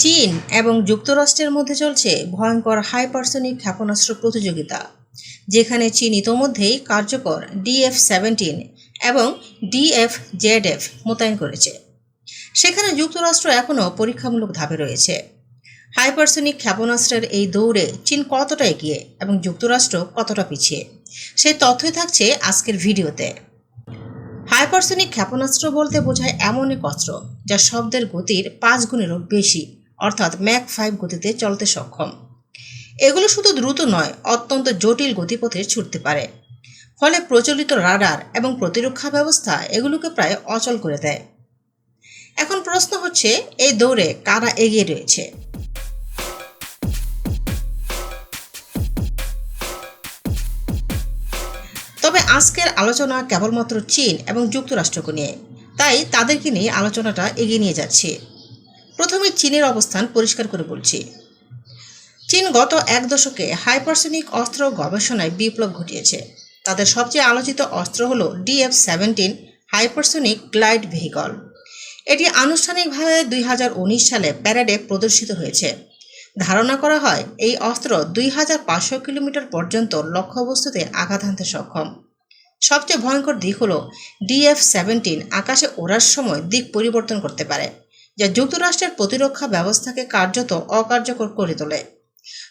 চীন এবং যুক্তরাষ্ট্রের মধ্যে চলছে ভয়ঙ্কর হাইপারসনিক ক্ষেপণাস্ত্র প্রতিযোগিতা, যেখানে চীন ইতোমধ্যেই কার্যকর ডিএফ সেভেন্টিন এবং ডিএফ জেডএফ মোতায়েন করেছে। সেখানে যুক্তরাষ্ট্র এখনও পরীক্ষামূলক ধাপে রয়েছে। হাইপারসনিক ক্ষেপণাস্ত্রের এই দৌড়ে চীন কতটা এগিয়ে এবং যুক্তরাষ্ট্র কতটা পিছিয়ে সেই তথ্যই থাকছে আজকের ভিডিওতে। হাইপারসনিক ক্ষেপণাস্ত্র বলতে বোঝায় এমন এক অস্ত্র যা শব্দের গতির পাঁচ গুণেরও বেশি। অর্থাৎ ম্যাক ফাইভ গতিতে চলতে সক্ষম। এগুলো শুধু দ্রুত নয়, অত্যন্ত জটিল গতিপথে ছুটতে পারে। ফলে প্রচলিত রাডার এবং প্রতিরক্ষা ব্যবস্থা এগুলোকে প্রায় অচল করে দেয়। এখন প্রশ্ন হচ্ছে, এই দৌড়ে কারা এগিয়ে রয়েছে? তবে আজকের আলোচনা কেবলমাত্র চীন এবং যুক্তরাষ্ট্রকে নিয়ে, তাই তাদেরকে নিয়ে আলোচনাটা এগিয়ে নিয়ে যাচ্ছে। প্রথমে চীনের অবস্থান পরিষ্কার করে বলছি। চীন গত এক দশকে হাইপারসনিক অস্ত্র গবেষণায় বিপ্লব ঘটিয়েছে। তাদের সবচেয়ে আলোচিত অস্ত্র হল DF seventeen hypersonic glide vehicle. এটি আনুষ্ঠানিকভাবে দুই হাজার উনিশ সালে প্যারেডে প্রদর্শিত হয়েছে। ধারণা করা হয়, এই অস্ত্র দুই হাজার পাঁচশো কিলোমিটার পর্যন্ত লক্ষ্যবস্তুতে আঘাত হানতে সক্ষম। সবচেয়ে ভয়ঙ্কর দিক হল ডিএফ সেভেন্টিন আকাশে ওড়ার সময় দিক পরিবর্তন করতে পারে। যা যুক্তরাষ্ট্রের প্রতিরক্ষা ব্যবস্থাকে কার্যত অকার্যকর করে তোলে।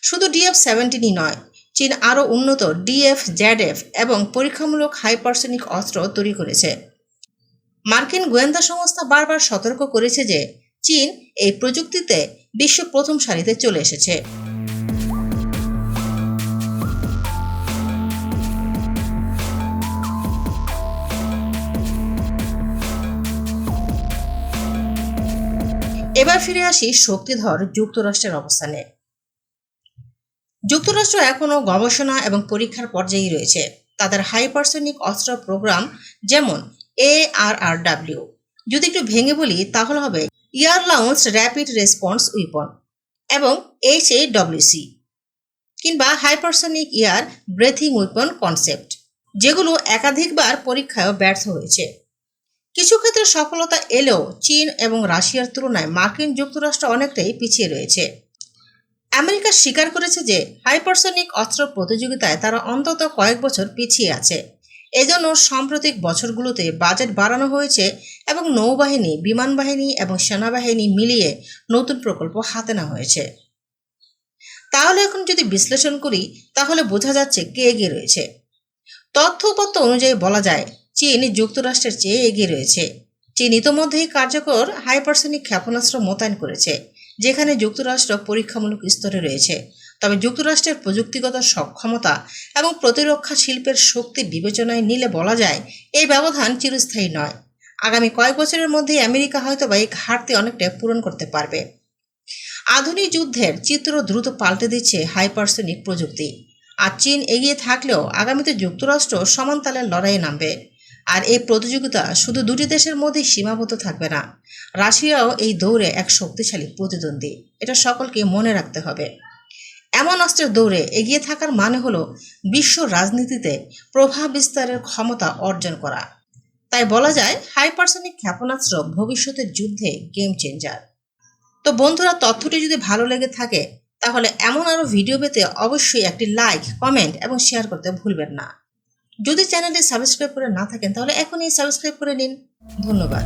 শুধু ডিএফ সেভেন্টিনই নয়, চীন আরও উন্নত ডিএফ জ্যাডএফ এবং পরীক্ষামূলক হাইপারসনিক অস্ত্র তৈরি করেছে। মার্কিন গোয়েন্দা সংস্থা বারবার সতর্ক করেছে যে চীন এই প্রযুক্তিতে বিশ্ব প্রথম সারিতে চলে এসেছে। এবার ফিরে আসি শক্তিধর যুক্তরাষ্ট্রের অবস্থানে। যুক্তরাষ্ট্র এখনও গবেষণা এবং পরীক্ষার পর্যায়ে রয়েছে। তাদের হাইপারসনিক অস্ত্র প্রোগ্রাম যেমন এ আর আর ডাব্লিউ। যদি একটু ভেঙে বলি, তাহলে হবে air launch rapid response weapon এবং এইচ এ ডব্লিউসি কিংবা hypersonic air breathing weapon concept, যেগুলো একাধিকবার পরীক্ষায়ও ব্যর্থ হয়েছে। কিছু ক্ষেত্রে সফলতা এলেও চীন এবং রাশিয়ার তুলনায় মার্কিন যুক্তরাষ্ট্র অনেকটাই পিছিয়ে রয়েছে। আমেরিকা স্বীকার করেছে যে হাইপারসনিক অস্ত্র প্রতিযোগিতায় তারা অন্তত কয়েক বছর পিছিয়ে আছে। এজন্য সাম্প্রতিক বছরগুলোতে বাজেট বাড়ানো হয়েছে এবং নৌবাহিনী বিমান বাহিনী এবং সেনাবাহিনী মিলিয়ে নতুন প্রকল্প হাতে নেওয়া হয়েছে। তাহলে এখন যদি বিশ্লেষণ করি, তাহলে বোঝা যাচ্ছে কে এগিয়ে রয়েছে। তথ্য অনুযায়ী বলা যায় চীন যুক্তরাষ্ট্রের চেয়ে এগিয়ে রয়েছে। চীন ইতোমধ্যেই কার্যকর হাইপারসনিক ক্ষেপণাস্ত্র মোতায়েন করেছে, যেখানে যুক্তরাষ্ট্র পরীক্ষামূলক স্তরে রয়েছে। তবে যুক্তরাষ্ট্রের প্রযুক্তিগত সক্ষমতা এবং প্রতিরক্ষা শিল্পের শক্তি বিবেচনায় নিলে বলা যায়, এই ব্যবধান চিরস্থায়ী নয়। আগামী কয়েক বছরের মধ্যেই আমেরিকা হয়তো বা এই ঘাটতি অনেকটা পূরণ করতে পারবে। আধুনিক যুদ্ধের চিত্র দ্রুত পাল্টে দিচ্ছে হাইপারসনিক প্রযুক্তি। আর চীন এগিয়ে থাকলেও আগামীতে যুক্তরাষ্ট্র সমান তালের লড়াইয়ে নামবে। আর এই প্রতিযোগিতা শুধু দুটি দেশের মধ্যেই সীমাবদ্ধ থাকবে না। রাশিয়াও এই দৌড়ে এক শক্তিশালী প্রতিদ্বন্দ্বী। এটা সকলকে মনে রাখতে হবে। এমন অস্ত্রের দৌড়ে এগিয়ে থাকার মানে হলো বিশ্ব রাজনীতিতে প্রভাব বিস্তারের ক্ষমতা অর্জন করা। তাই বলা যায়, হাইপারসনিক ক্ষেপণাস্ত্র ভবিষ্যতের যুদ্ধে গেম চেঞ্জার তো বন্ধুরা, তথ্যটি যদি ভালো লেগে থাকে, তাহলে এমন আরও ভিডিও পেতে অবশ্যই একটি লাইক কমেন্ট এবং শেয়ার করতে ভুলবেন না। যদি চ্যানেলটি সাবস্ক্রাইব করে না থাকেন তাহলে এখনই সাবস্ক্রাইব করে নিন। ধন্যবাদ।